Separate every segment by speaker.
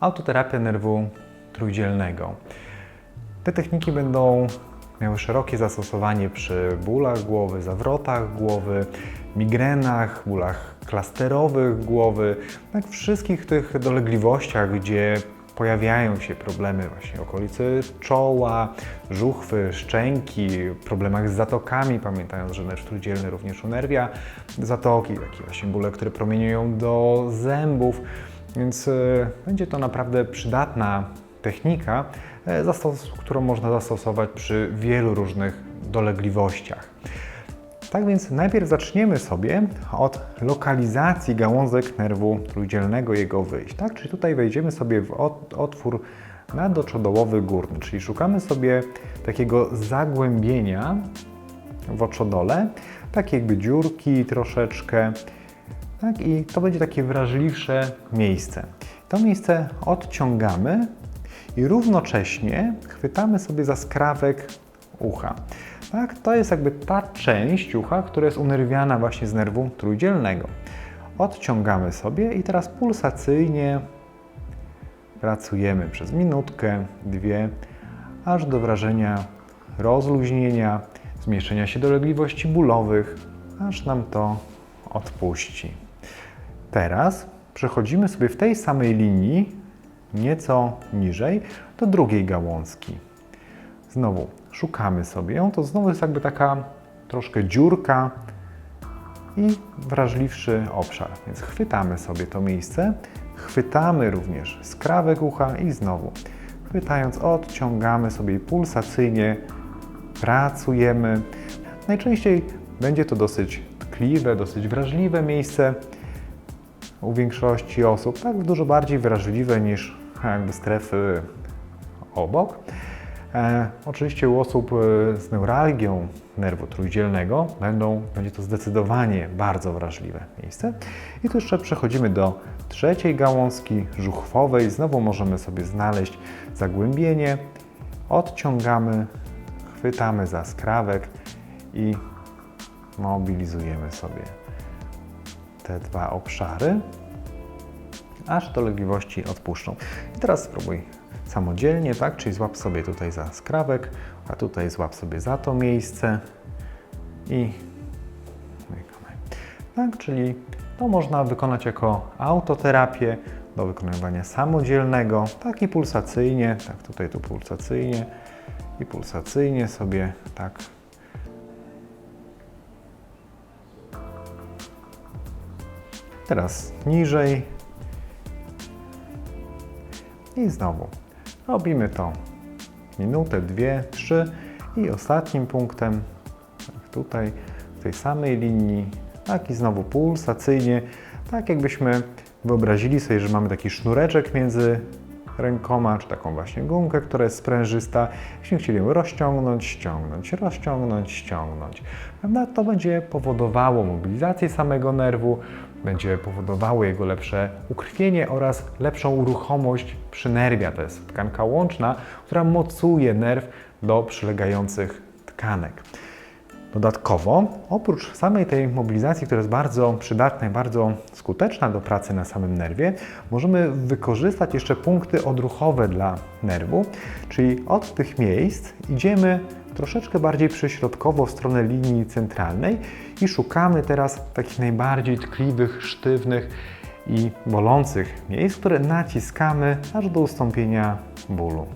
Speaker 1: autoterapia nerwu trójdzielnego. Te techniki będą miały szerokie zastosowanie przy bólach głowy, zawrotach głowy, migrenach, bólach klasterowych głowy, tak wszystkich tych dolegliwościach, gdzie pojawiają się problemy właśnie okolicy czoła, żuchwy, szczęki, problemach z zatokami, pamiętając, że nerw trójdzielny również unerwia zatoki, takie właśnie bóle, które promieniują do zębów, więc e, będzie to naprawdę przydatna technika, e, którą można zastosować przy wielu różnych dolegliwościach. Tak więc najpierw zaczniemy sobie od lokalizacji gałązek nerwu trójdzielnego, jego wyjść. Tak? Czyli tutaj wejdziemy sobie w ot- otwór nadoczodołowy górny, czyli szukamy sobie takiego zagłębienia w oczodole, takie jakby dziurki troszeczkę. Tak? I to będzie takie wrażliwsze miejsce. To miejsce odciągamy i równocześnie chwytamy sobie za skrawek ucha. Tak? To jest jakby ta część ucha, która jest unerwiana właśnie z nerwu trójdzielnego. Odciągamy sobie i teraz pulsacyjnie pracujemy przez minutkę, dwie, aż do wrażenia rozluźnienia, zmniejszenia się dolegliwości bólowych, aż nam to odpuści. Teraz przechodzimy sobie w tej samej linii, nieco niżej, do drugiej gałązki. Znowu szukamy sobie to znowu jest jakby taka troszkę dziurka i wrażliwszy obszar. Więc chwytamy sobie to miejsce, chwytamy również skrawek ucha i znowu chwytając odciągamy sobie pulsacyjnie, pracujemy. Najczęściej będzie to dosyć tkliwe, dosyć wrażliwe miejsce u większości osób, tak dużo bardziej wrażliwe niż jakby strefy obok. E, oczywiście u osób e, z neuralgią nerwu trójdzielnego będą, będzie to zdecydowanie bardzo wrażliwe miejsce. I tu jeszcze przechodzimy do trzeciej gałązki żuchwowej. Znowu możemy sobie znaleźć zagłębienie. Odciągamy, chwytamy za skrawek i mobilizujemy sobie te dwa obszary, aż dolegliwości odpuszczą. I teraz spróbuj samodzielnie, tak? Czyli złap sobie tutaj za skrawek, a tutaj złap sobie za to miejsce i. Tak, czyli to można wykonać jako autoterapię do wykonywania samodzielnego, tak i pulsacyjnie, tak tutaj tu pulsacyjnie i pulsacyjnie sobie tak Teraz niżej. I znowu robimy to minutę, dwie, trzy i ostatnim punktem, tak tutaj w tej samej linii, tak i znowu pulsacyjnie, tak jakbyśmy wyobrazili sobie, że mamy taki sznureczek między rękoma, czy taką właśnie gumkę, która jest sprężysta. Jeśli chcieli ją rozciągnąć, ściągnąć, rozciągnąć, ściągnąć. Prawda? To będzie powodowało mobilizację samego nerwu, będzie powodowało jego lepsze ukrwienie oraz lepszą uruchomość przynerwia. To jest tkanka łączna, która mocuje nerw do przylegających tkanek. Dodatkowo, oprócz samej tej mobilizacji, która jest bardzo przydatna i bardzo skuteczna do pracy na samym nerwie, możemy wykorzystać jeszcze punkty odruchowe dla nerwu, czyli od tych miejsc idziemy troszeczkę bardziej przyśrodkowo w stronę linii centralnej i szukamy teraz takich najbardziej tkliwych, sztywnych i bolących miejsc, które naciskamy aż do ustąpienia bólu.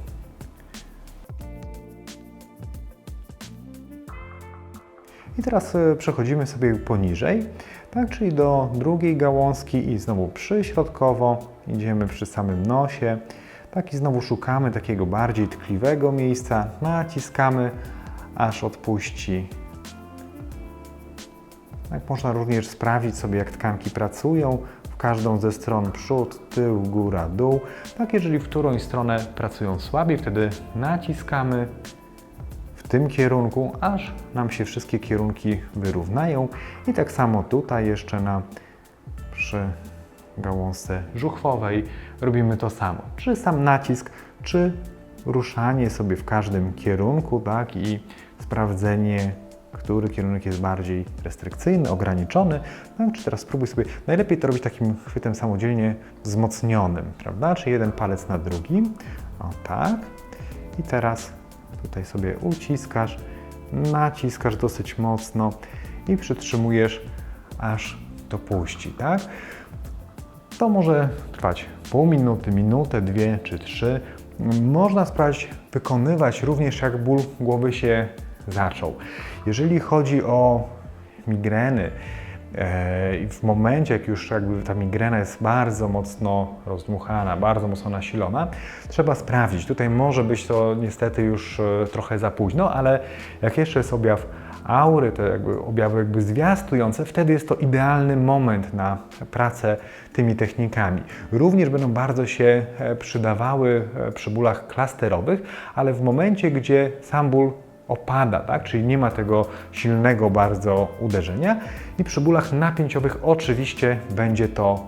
Speaker 1: I teraz e, przechodzimy sobie poniżej, tak, czyli do drugiej gałązki i znowu przyśrodkowo idziemy przy samym nosie. Tak i znowu szukamy takiego bardziej tkliwego miejsca, naciskamy aż odpuści. Tak można również sprawdzić sobie, jak tkanki pracują w każdą ze stron przód, tył, góra, dół. Tak, jeżeli w którąś stronę pracują słabiej, wtedy naciskamy w tym kierunku, aż nam się wszystkie kierunki wyrównają. I tak samo tutaj jeszcze na przy gałązce żuchwowej robimy to samo. Czy sam nacisk, czy ruszanie sobie w każdym kierunku, tak, i sprawdzenie, który kierunek jest bardziej restrykcyjny, ograniczony. No, czy teraz spróbuj sobie, najlepiej to robić takim chwytem samodzielnie wzmocnionym, prawda? Czy jeden palec na drugim, o tak. I teraz tutaj sobie uciskasz, naciskasz dosyć mocno i przytrzymujesz, aż to puści, tak? To może trwać pół minuty, minutę, dwie czy trzy. Można sprawdzić, wykonywać również jak ból głowy się zaczął. Jeżeli chodzi o migreny, e, w momencie, jak już jakby ta migrena jest bardzo mocno rozdmuchana, bardzo mocno nasilona, trzeba sprawdzić. Tutaj może być to niestety już e, trochę za późno, ale jak jeszcze jest objaw aury, te jakby objawy jakby zwiastujące, wtedy jest to idealny moment na pracę tymi technikami. Również będą bardzo się e, przydawały e, przy bólach klasterowych, ale w momencie, gdzie sam ból opada, tak? czyli nie ma tego silnego bardzo uderzenia i przy bólach napięciowych oczywiście będzie to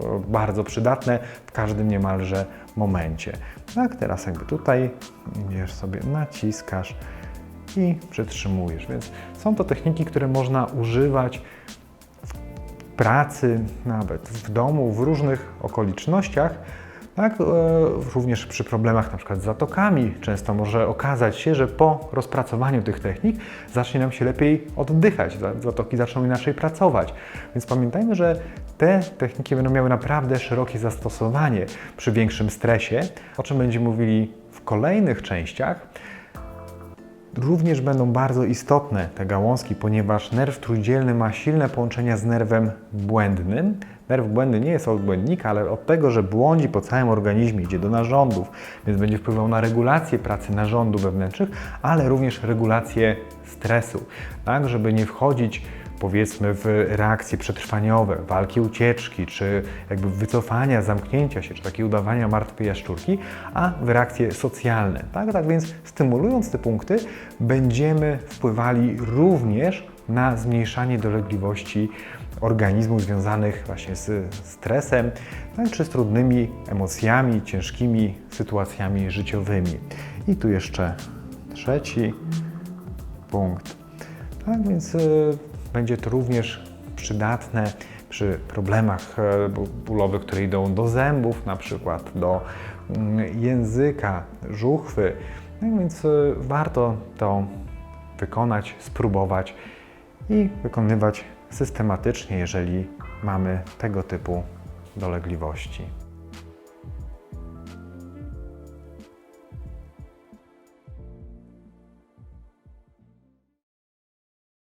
Speaker 1: e, bardzo przydatne w każdym niemalże momencie. Tak, teraz jakby tutaj idziesz sobie, naciskasz i przytrzymujesz. Więc są to techniki, które można używać w pracy, nawet w domu, w różnych okolicznościach. Tak, e, również przy problemach przykład z zatokami często może okazać się, że po rozpracowaniu tych technik zacznie nam się lepiej oddychać, za- zatoki zaczną inaczej pracować. Więc pamiętajmy, że te techniki będą miały naprawdę szerokie zastosowanie przy większym stresie, o czym będziemy mówili w kolejnych częściach. Również będą bardzo istotne te gałązki, ponieważ nerw trójdzielny ma silne połączenia z nerwem błędnym. Nerw błędny nie jest od błędnika, ale od tego, że błądzi po całym organizmie, idzie do narządów, więc będzie wpływał na regulację pracy narządów wewnętrznych, ale również regulację stresu, tak, żeby nie wchodzić powiedzmy w reakcje przetrwaniowe, walki ucieczki, czy jakby wycofania, zamknięcia się, czy takie udawania martwej jaszczurki, a w reakcje socjalne. Tak, tak więc stymulując te punkty, będziemy wpływali również na zmniejszanie dolegliwości organizmu związanych właśnie z stresem, tak, czy z trudnymi emocjami, ciężkimi sytuacjami życiowymi. I tu jeszcze trzeci punkt. Tak więc y, będzie to również przydatne przy problemach e, bólowych, które idą do zębów, na przykład do mm, języka, żuchwy. No więc y, warto to wykonać, spróbować i wykonywać systematycznie, jeżeli mamy tego typu dolegliwości.